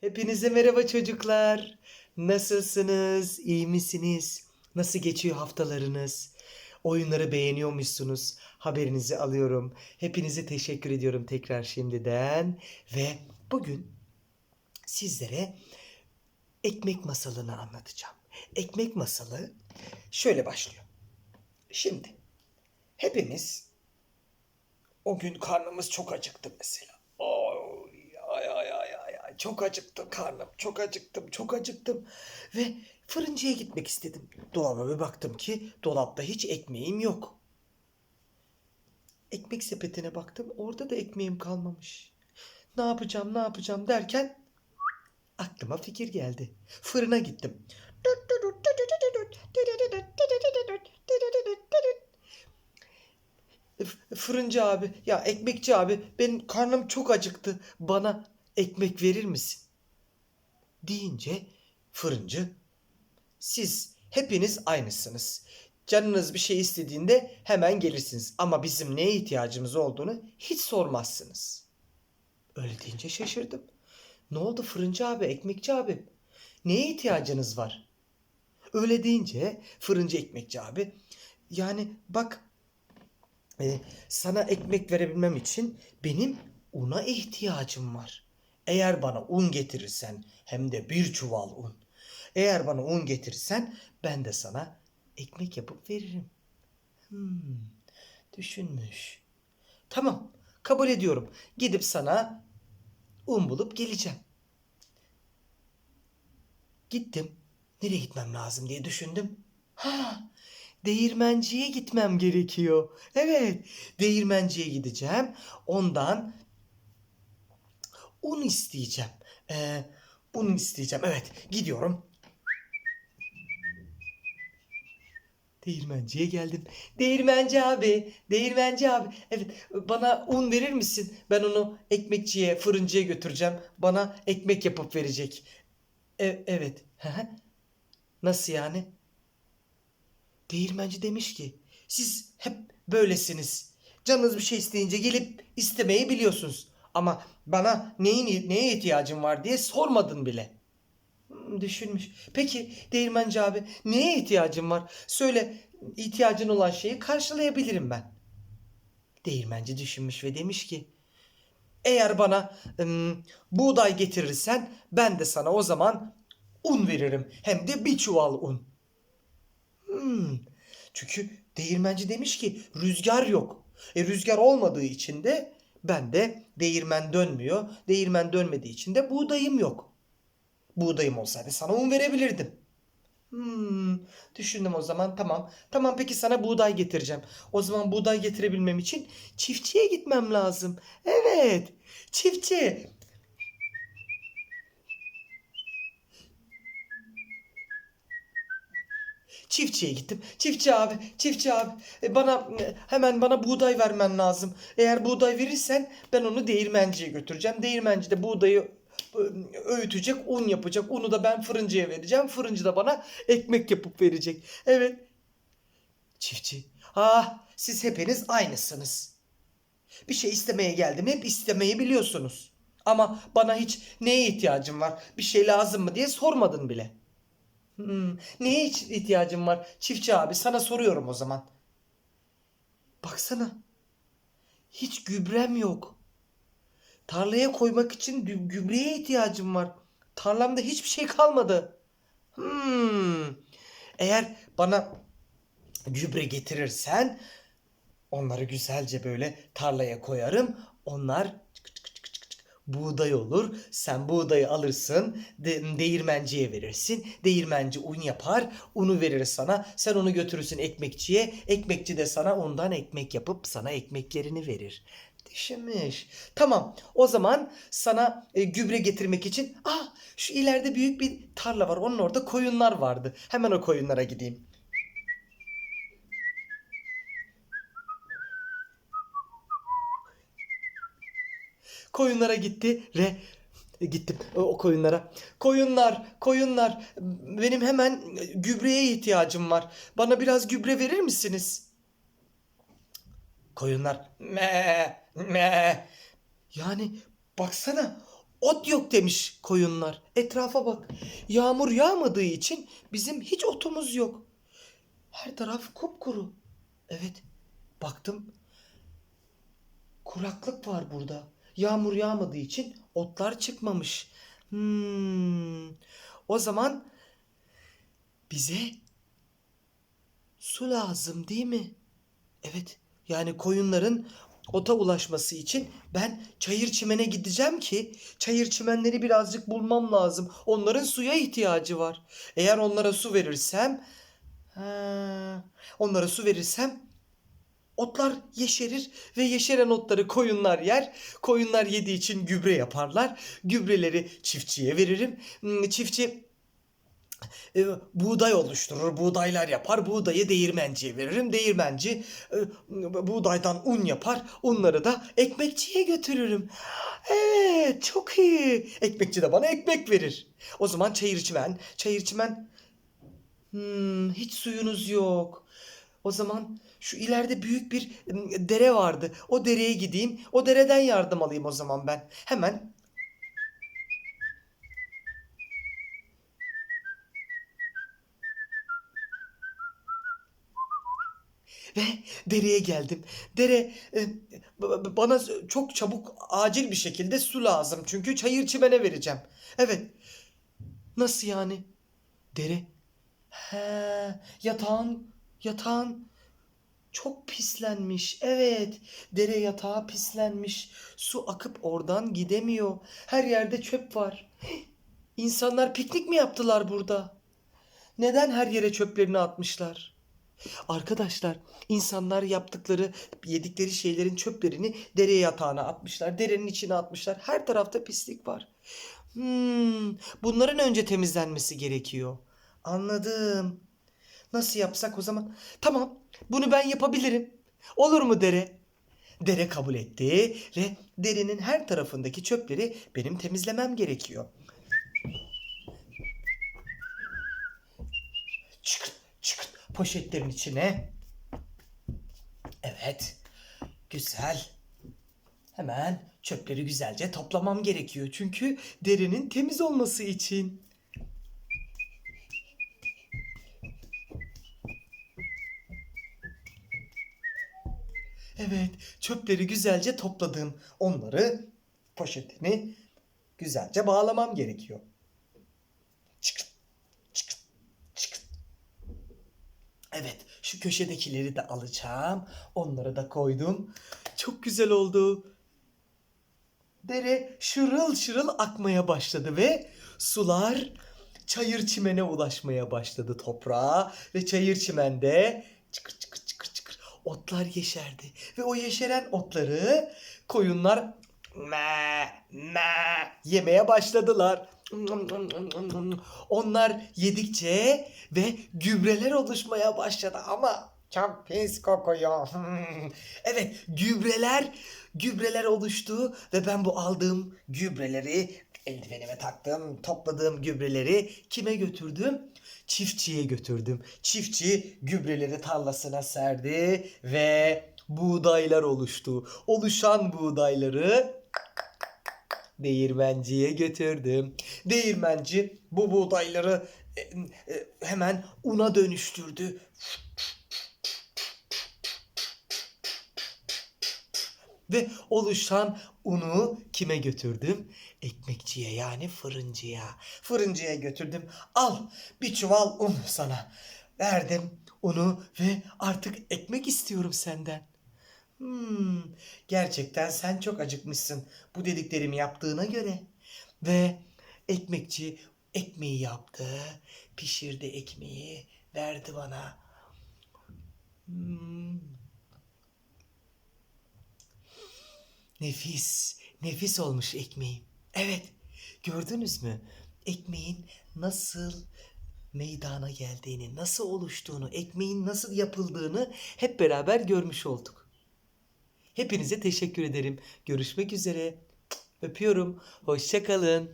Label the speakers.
Speaker 1: Hepinize merhaba çocuklar. Nasılsınız? İyi misiniz? Nasıl geçiyor haftalarınız? Oyunları beğeniyormuşsunuz. Haberinizi alıyorum. Hepinize teşekkür ediyorum tekrar şimdiden. Ve bugün sizlere ekmek masalını anlatacağım. Ekmek masalı şöyle başlıyor. Şimdi hepimiz o gün karnımız çok acıktı mesela. Oy, çok acıktı karnım. Çok acıktım, çok acıktım ve fırıncıya gitmek istedim. Dolaba bir baktım ki dolapta hiç ekmeğim yok. Ekmek sepetine baktım. Orada da ekmeğim kalmamış. Ne yapacağım, ne yapacağım derken aklıma fikir geldi. Fırına gittim. Fırıncı abi, ya ekmekçi abi, benim karnım çok acıktı. Bana ekmek verir misin? Deyince fırıncı, siz hepiniz aynısınız. Canınız bir şey istediğinde hemen gelirsiniz. Ama bizim neye ihtiyacımız olduğunu hiç sormazsınız. Öyle deyince şaşırdım. Ne oldu fırıncı abi, ekmekçi abi? Neye ihtiyacınız var? Öyle deyince fırıncı ekmekçi abi, yani bak e, sana ekmek verebilmem için benim una ihtiyacım var. Eğer bana un getirirsen hem de bir çuval un. Eğer bana un getirirsen ben de sana ekmek yapıp veririm. Hmm, düşünmüş. Tamam, kabul ediyorum. Gidip sana un bulup geleceğim. Gittim. Nereye gitmem lazım diye düşündüm. Ha, değirmenciye gitmem gerekiyor. Evet, değirmenciye gideceğim. Ondan un isteyeceğim. Ee, un isteyeceğim. Evet, gidiyorum. Değirmenciye geldim. Değirmenci abi, değirmenci abi. Evet, bana un verir misin? Ben onu ekmekçiye, fırıncıya götüreceğim. Bana ekmek yapıp verecek. E- evet. Nasıl yani? Değirmenci demiş ki siz hep böylesiniz. Canınız bir şey isteyince gelip istemeyi biliyorsunuz. Ama bana neyin neye ihtiyacım var diye sormadın bile. Hmm, Düşünmüş. Peki değirmenci abi neye ihtiyacın var? Söyle ihtiyacın olan şeyi karşılayabilirim ben. Değirmenci düşünmüş ve demiş ki eğer bana ım, buğday getirirsen ben de sana o zaman un veririm. Hem de bir çuval un. Hmm. Çünkü değirmenci demiş ki rüzgar yok. E rüzgar olmadığı için de ben de değirmen dönmüyor. Değirmen dönmediği için de buğdayım yok. Buğdayım olsaydı sana un verebilirdim. Hmm, düşündüm o zaman tamam. Tamam peki sana buğday getireceğim. O zaman buğday getirebilmem için çiftçiye gitmem lazım. Evet çiftçi. Çiftçiye gittim. Çiftçi abi, çiftçi abi. e, Bana e, hemen bana buğday vermen lazım. Eğer buğday verirsen ben onu değirmenciye götüreceğim. Değirmenci de buğdayı e, öğütecek, un yapacak. Unu da ben fırıncıya vereceğim. Fırıncı da bana ekmek yapıp verecek. Evet. Çiftçi. Ah, siz hepiniz aynısınız. Bir şey istemeye geldim. Hep istemeyi biliyorsunuz. Ama bana hiç neye ihtiyacım var? Bir şey lazım mı diye sormadın bile. Hmm, neye ihtiyacın var? Çiftçi abi sana soruyorum o zaman. Baksana. Hiç gübrem yok. Tarlaya koymak için gü- gübreye ihtiyacım var. Tarlamda hiçbir şey kalmadı. Hmm. Eğer bana gübre getirirsen onları güzelce böyle tarlaya koyarım. Onlar buğday olur. Sen buğdayı alırsın, de- değirmenciye verirsin. Değirmenci un yapar, unu verir sana. Sen onu götürürsün ekmekçiye. Ekmekçi de sana ondan ekmek yapıp sana ekmeklerini verir. Düşünmüş. Tamam. O zaman sana e, gübre getirmek için ah şu ileride büyük bir tarla var. Onun orada koyunlar vardı. Hemen o koyunlara gideyim. Koyunlara gitti ve e, gittim o, koyunlara. Koyunlar, koyunlar benim hemen gübreye ihtiyacım var. Bana biraz gübre verir misiniz? Koyunlar me me yani baksana ot yok demiş koyunlar. Etrafa bak. Yağmur yağmadığı için bizim hiç otumuz yok. Her taraf kupkuru. Evet. Baktım. Kuraklık var burada. Yağmur yağmadığı için otlar çıkmamış. Hmm. O zaman bize su lazım değil mi? Evet. Yani koyunların ota ulaşması için ben çayır çimene gideceğim ki çayır çimenleri birazcık bulmam lazım. Onların suya ihtiyacı var. Eğer onlara su verirsem ha, onlara su verirsem otlar yeşerir ve yeşeren otları koyunlar yer. Koyunlar yediği için gübre yaparlar. Gübreleri çiftçiye veririm. Hmm, Çiftçi e, buğday oluşturur, buğdaylar yapar. Buğdayı değirmenciye veririm. Değirmenci e, buğdaydan un yapar. Unları da ekmekçiye götürürüm. Evet, çok iyi. Ekmekçi de bana ekmek verir. O zaman çayır çimen, çayır çimen. Hmm, hiç suyunuz yok. O zaman şu ileride büyük bir dere vardı. O dereye gideyim. O dereden yardım alayım o zaman ben. Hemen Ve dereye geldim. Dere bana çok çabuk acil bir şekilde su lazım. Çünkü çayır çimene vereceğim. Evet. Nasıl yani? Dere. He, yatağın yatağın çok pislenmiş. Evet. Dere yatağı pislenmiş. Su akıp oradan gidemiyor. Her yerde çöp var. İnsanlar piknik mi yaptılar burada? Neden her yere çöplerini atmışlar? Arkadaşlar insanlar yaptıkları yedikleri şeylerin çöplerini dere yatağına atmışlar. Derenin içine atmışlar. Her tarafta pislik var. Hmm, bunların önce temizlenmesi gerekiyor. Anladım. Nasıl yapsak o zaman? Tamam bunu ben yapabilirim. Olur mu dere? Dere kabul etti ve derenin her tarafındaki çöpleri benim temizlemem gerekiyor. Çıkırt çıkırt poşetlerin içine. Evet. Güzel. Hemen çöpleri güzelce toplamam gerekiyor. Çünkü derinin temiz olması için. Evet, çöpleri güzelce topladım. Onları poşetini güzelce bağlamam gerekiyor. Çıkırt, çıkırt, çıkırt. Evet, şu köşedekileri de alacağım. Onları da koydum. Çok güzel oldu. Dere şırıl şırıl akmaya başladı ve sular çayır çimene ulaşmaya başladı toprağa ve çayır çimende çıkır çıkır otlar yeşerdi ve o yeşeren otları koyunlar me me yemeye başladılar. Onlar yedikçe ve gübreler oluşmaya başladı ama çok pis kokuyor. evet gübreler gübreler oluştu ve ben bu aldığım gübreleri eldivenime taktım. Topladığım gübreleri kime götürdüm? Çiftçiye götürdüm. Çiftçi gübreleri tarlasına serdi ve buğdaylar oluştu. Oluşan buğdayları değirmenciye götürdüm. Değirmenci bu buğdayları e, e, hemen una dönüştürdü. Ve oluşan unu kime götürdüm? Ekmekçiye yani fırıncıya. Fırıncıya götürdüm. Al bir çuval un sana. Verdim unu ve artık ekmek istiyorum senden. Hmm, gerçekten sen çok acıkmışsın bu dediklerimi yaptığına göre. Ve ekmekçi ekmeği yaptı, pişirdi ekmeği, verdi bana. Hmm. Nefis, nefis olmuş ekmeğim. Evet, gördünüz mü? Ekmeğin nasıl meydana geldiğini, nasıl oluştuğunu, ekmeğin nasıl yapıldığını hep beraber görmüş olduk. Hepinize teşekkür ederim. Görüşmek üzere. Öpüyorum. Hoşça kalın.